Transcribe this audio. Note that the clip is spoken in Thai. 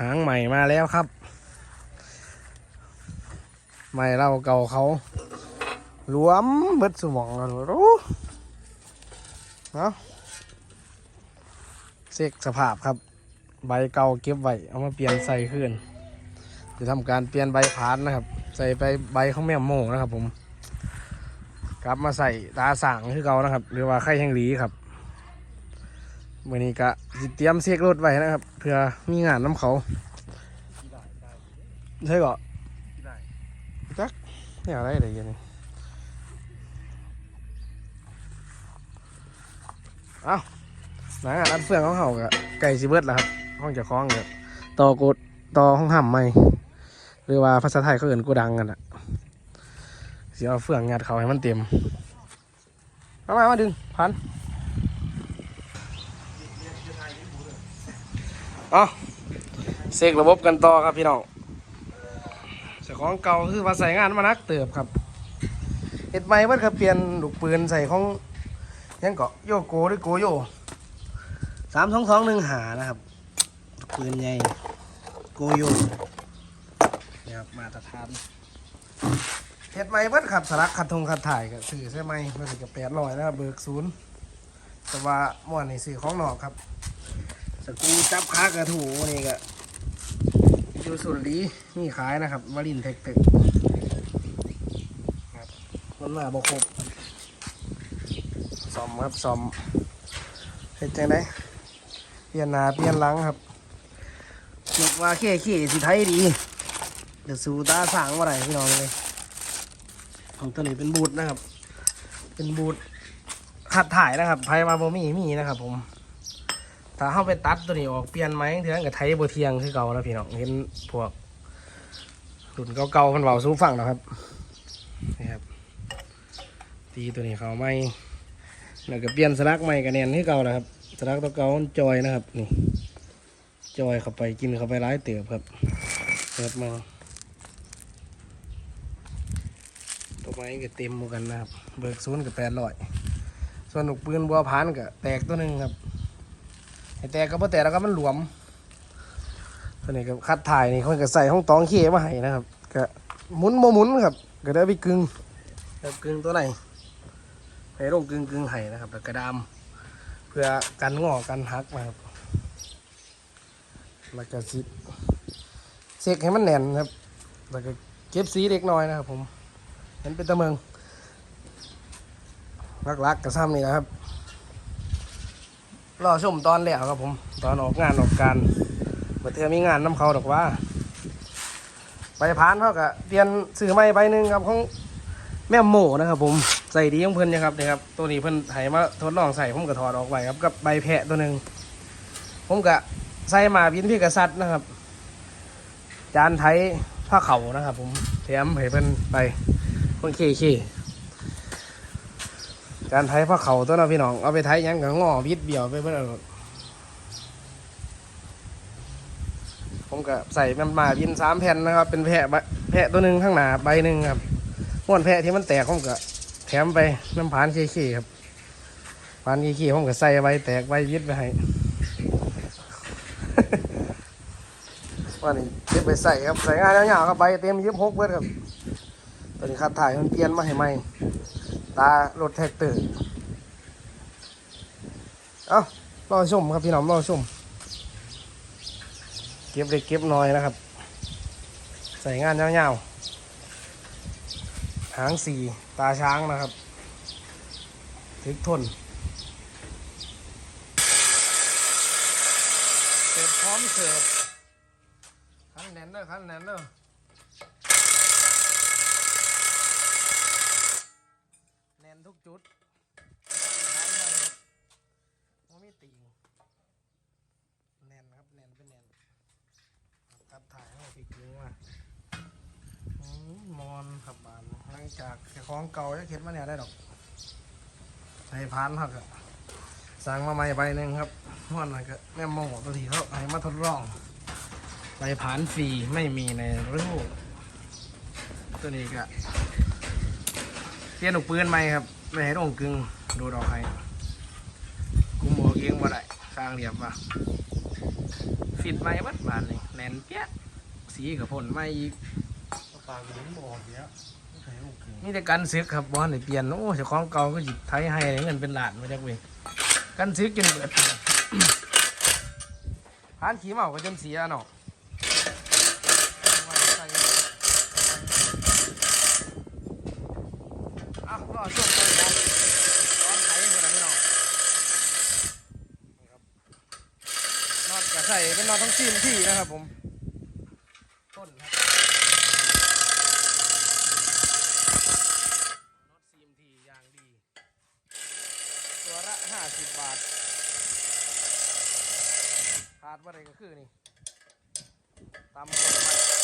หางใหม่มาแล้วครับ ใหม่เราเก่าเขารวมเบิดสมองแล้วรู้เนาะเซ็กสภาพครับ ใบเก่าเก็บไว้เอามาเปลี่ยนใส่ขึ้นจะทำการเปลี่ยนใบพานนะครับ ใส่ไปใบข้าวแม่โม่งนะครับผม กลับมาใส่ตาสังคือเก่านะครับ หรือว่าไข่แห้งหลีครับ มื่อนี้ก็เตรียมเช็ครถไว้นะครับ เพื่อมีงานน้ำเขาใช่ก่อจักเนี่ยอะไรอะไรอย่างนี้เอ้าหนังานอัดเฟืองของเขากะไก่สิเบิดแล้วครับ ห้องจะคล้องเกต่อกดต่อห้องห่ำไม่หรือว่าภาษาไทยเขาเอื่นกูดังกันอะเสียเอาเฟืองงัดเขาให้มันเต็ม มามามาดึงพัน เอาเสกระบบกันต่อครับพี่น้องเจ้าของเก่าคือว่าใส่งานมานักเติบครับเห็ดใหม่เบิดครับเปลี่ยนลูกปืนใส่ของยังเกาะโยโกหรือโกโยสามสองสองหนึ่งหานะครับลูกปืนใหญ่โกโยนี่ครับมาตรฐานเห็ดใหม่เบิดครับสลักขัดทงขัดถ่ายกับสื่อใช่ไหมมันสิกับแปดร้อยนะครับเบิกศูนย์แต่ว่าม่วนในสื่อของหนอกครับ สกูจับขากระถูนี่ก็อยู่สุดดีมีขายนะครับวารินเทคเทคครับมันมาบกครบซ่อมครับซ่อมเห็นจังไดเปลี่ยนหน้าเปลี่ยนหลังครับหนึกว่าเขี้ขี้สิไทยดี เดี๋ยวสู้ตาสางมาไหนพี่น้องเลยของตัวนี้เป็นบูทนะครับ เป็นบูทขัดถ่ายนะครับไพมาโบมีมีนะครับผม ถ้าเข้าไปตัดตัวนี้ออกเปลี่ยนไหมเถื่อนกับไทยโบเทียงคือเก่านะพี่น้องเห็นพวกรุ่นเก่าๆมันเบาสู้ฟังนะครับนี่ครับ ตีตัวนี้เขาไม่แล้วก็เปลี่ยนสลักใหม่กับแนนคือเก่านะครับสลักตัวเก่าจอยนะครับนี่จอยเข้าไปกินเข้าไปร้ายเติบครับเปิดมาตัวไม้ก็เต็มหมดกันนะครับ เบิกศูนย์กับแปดร้อยส่วนหนุกปืนบัวพานก็แตกตัวหนึ่งครับ แต่ก็บ่แต่แล้วก็มันหลวมตัวนี้ก็คัดถ่ายนี่คนก็ใส่ห้องตองเขี้มาให้นะครับก็หมุนโมหมุนครับ ก็ได้ไปกึ่งแล้วกึ่งตัวไหนไปลงกึ่งกึ่งไห้นะครับแล้วกระดามเพื่อกันงอกันหักนะครับแล้วก็สิเซ็กให้มันแน่นครับแล้วก็เก็บสีเล็กน้อยนะครับผมเห็นเป็นตะเมืองลักๆกับซ้ำนี่นะครับ รอชมตอนแล้วครับผม ตอนออกงานออกการเมื่อเธอมีงานน้ำเขาดอกว่า ไปพานเขากะเปลี่ยนสื่อใหม่ใบหนึ่งครับของแม่โมนะครับผมใส่ดีของเพิ่อนนะครับนี่ครับ ตัวนี้เพิ่อนไถมาทดลองใส่ผมก็ถอดออกไปครับกับใบแพะตัวหนึ่งผมกะใส่มาพินพี่กษัตริย์นะครับ จานไทยผ้าเขานะครับ ผมแถมให้เพิ่อนไปคนเคเค การไทยผ้าเขาตัวนาะพี่น้อง เอาไปไทยหยังกับงอบิดเบี่ยวไปเพื่อนผมก็ใส่มันมาบินสามแผ่นนะครับ เป็นแพะแพะตัวหนึ่งข้างหน้าใบหนึ่งครับม้วนแพะที่มันแตกผมก็แถมไปน้ำผานขี้ๆครับผานขี้ๆผมก็ใส่ใบแตกใบวิดไปให้ว่านี่เก็บไปใส่ครับใส่ง่านยาวๆครับใบเต็มยิบหกเบิดครับตอนนี้คัดถ่ายมันเปลี่ยนมาให้ใหม่ ตารถแท็กเตอร์ เอ้ารอชมครับพี่น้องรอชม เก็บเล็กเก็บน้อยนะครับ ใส่งานยาวๆ หางสีตาช้างนะครับ ถึกทนเสร็จพร้อมเสิร์ฟคันแน่นเด้อคันแน่นเด้อ แน่น ทุกจุดว่ามีติ่งแน่นครับแน่นเป็นแน่นตัดถ่ายให้พี่กึ้งว่าอืมมอนขับบานหลังจากเจ้าของเก่าจะเข็ดมาเนี่ยได้ดอกใส่พานครับสั่งมาใหม่ใบหนึ่งครับม่อนมันก็แม่โมงตัวทีเขาให้มาทดลองใบผานฟรีไม่มีในรูปตัวนี้ก็ เปลี่ยนลูกปืนใหม่ครับไม่ให้ลงกึ่งดูดออกให้กุมหัวเองบ่ได้สร้างเหลี่ยมป่ะฟิตใหม่บัดบานนี่แน่นเปี้ยสีกับพ่นใหม่อีกปากเหมือนหมอกเนี้ยไม่ใช่ลูกเกลือมีแต่กันซึกครับบอลในเปลี่ยนโอ้เจ้าของเก่าก็หยิบไทยให้ได้เงินเป็นล้านมาจากเวยกันซึกจนเบิดพานขี่เมาก็จนเสียเนาะ อะรอช่วงต้นครับตอนไถคนละพี่น้องนี่ครับนอดกระใส่เป็นนอดทั้งซีนที่นะครับผม ต้นครับน็อตซีมทีอย่างดี ตัวละห้าสิบบาทขาดว่าอะไรก็คือนี่ตามคนมา